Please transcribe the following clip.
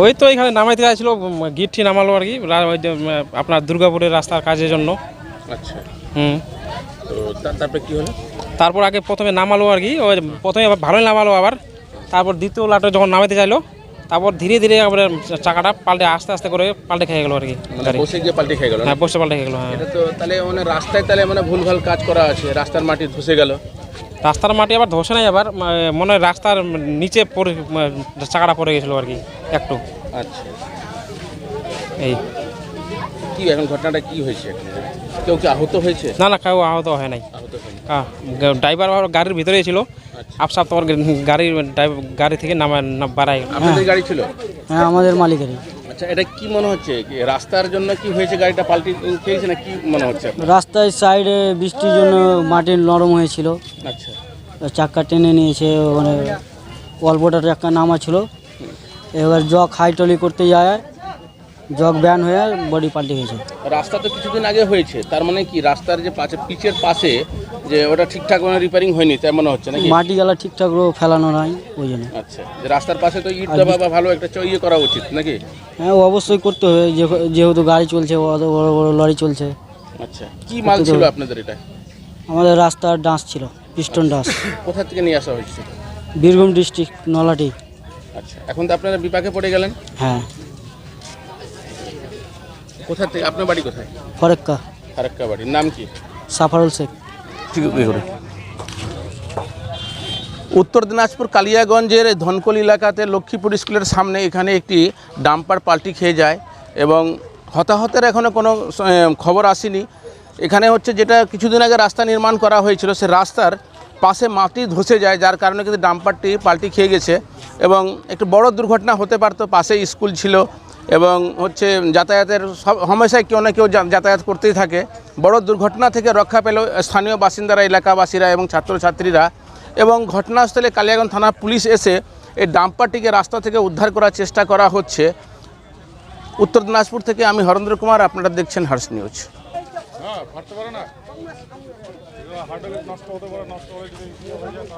ওই তো এখানে নামাইতে চাইছিল গিটটি নামালো আর কি আপনার দুর্গাপুরের রাস্তার কাজের জন্য। আচ্ছা। হুম। তো তারপরে কি হলো? তারপর আগে প্রথমে নামালো আর কি ওই প্রথমে ভালোই নামালো আবার তারপর দ্বিতীয় লাটে যখন নামাইতে চাইলো তারপর ধীরে ধীরে আবার চাকাটা পাল্টে আস্তে আস্তে করে পাল্টে খেয়ে গেলো আর কি মানে বসে গিয়ে পাল্টে খেয়ে গেল হ্যাঁ বসে পাল্টে খেয়ে গেলো হ্যাঁ। এটা তো তাহলে মানে রাস্তায় তাহলে মানে ভুলভাল কাজ করা আছে রাস্তার মাটি ধসে গেল। রাস্তার মাটি আবার ধসে নাই আবার মনে হয় রাস্তার নিচে পড়ে চাকাটা পড়ে গেছিল আর কি একটু। আচ্ছা। এই। কি এখন ঘটনাটা কি হয়েছে কেউ কি আহত হয়েছে? না না কেউ আহত হয় নাই। হ্যাঁ ড্রাইভার আবার গাড়ির ভিতরেই ছিল। আচ্ছা। আপসাপ তোমার গাড়ির গাড়ি থেকে নামা বাড়াই আপনাদের গাড়ি ছিল? হ্যাঁ আমাদের মালিকেরই। আচ্ছা এটা কি মনে হচ্ছে? রাস্তার জন্য কি হয়েছে গাড়িটা পাল্টে খেয়েছে না কি মনে হচ্ছে? রাস্তায় সাইডে বৃষ্টির জন্য মাটি নরম হয়েছিল। আচ্ছা। চাক্কা টেনে নিয়েছে মানে অল্পটা চাক্কা নামা ছিল এবার জগ হাইটলি করতে যায় জগ ব্যান হয়ে বডি পাল্টে গেছে। রাস্তা তো কিছুদিন আগে হয়েছে তার মানে কি রাস্তার যে পাশে পিচের পাশে যে ওটা ঠিকঠাক মানে রিপেয়ারিং হয়নি তাই মনে হচ্ছে নাকি? মাটি জ্বালা ঠিকঠাক রো ফেলানো নাই ওই জন্য। আচ্ছা যে রাস্তার পাশে তো ইট দেওয়া বা ভালো একটা ইয়ে করা উচিত নাকি? হ্যাঁ অবশ্যই করতে হবে যেহেতু গাড়ি চলছে অত বড় বড় লরি চলছে। আচ্ছা কি মাল ছিল আপনাদের এটা? আমাদের রাস্তার ডাঁস ছিল। পিস্টন ডাঁস কোথা থেকে নিয়ে আসা হয়েছে? বীরভূম ডিস্ট্রিক্ট নলাটি। আচ্ছা এখন তো আপনারা বিপাকে পড়ে গেলেন? হ্যাঁ। কোথা থেকে আপনার বাড়ি কোথায়? ফরেক্কা। ফারাক্কা বাড়ির নাম কি? সাফারুল শেখ। উত্তর দিনাজপুর কালিয়াগঞ্জের ধনকল এলাকাতে লক্ষ্মীপুর স্কুলের সামনে এখানে একটি ডাম্পার পাল্টি খেয়ে যায় এবং হতাহতের এখনও কোনো খবর আসেনি। এখানে হচ্ছে যেটা কিছুদিন আগে রাস্তা নির্মাণ করা হয়েছিল, সে রাস্তার পাশে মাটি ধসে যায়, যার কারণে কিন্তু ডাম্পারটি পাল্টি খেয়ে গেছে এবং একটু বড় দুর্ঘটনা হতে পারতো পাশে স্কুল ছিল এবং হচ্ছে যাতায়াতের সব হমেশাই কেউ না কেউ যাতায়াত করতেই থাকে। বড় দুর্ঘটনা থেকে রক্ষা পেল স্থানীয় বাসিন্দারা, এলাকাবাসীরা এবং ছাত্রছাত্রীরা এবং ঘটনাস্থলে কালিয়াগঞ্জ থানা পুলিশ এসে এই ডাম্পারটিকে রাস্তা থেকে উদ্ধার করার চেষ্টা করা হচ্ছে। উত্তর দিনাজপুর থেকে আমি হরেন্দ্র কুমার, আপনারা দেখছেন হার্স নিউজ। হ্যাঁ ফাটতে পারে না। হার্ট নষ্ট হতে পারে নষ্ট হয়ে যদি ইয়ে হয়ে যায়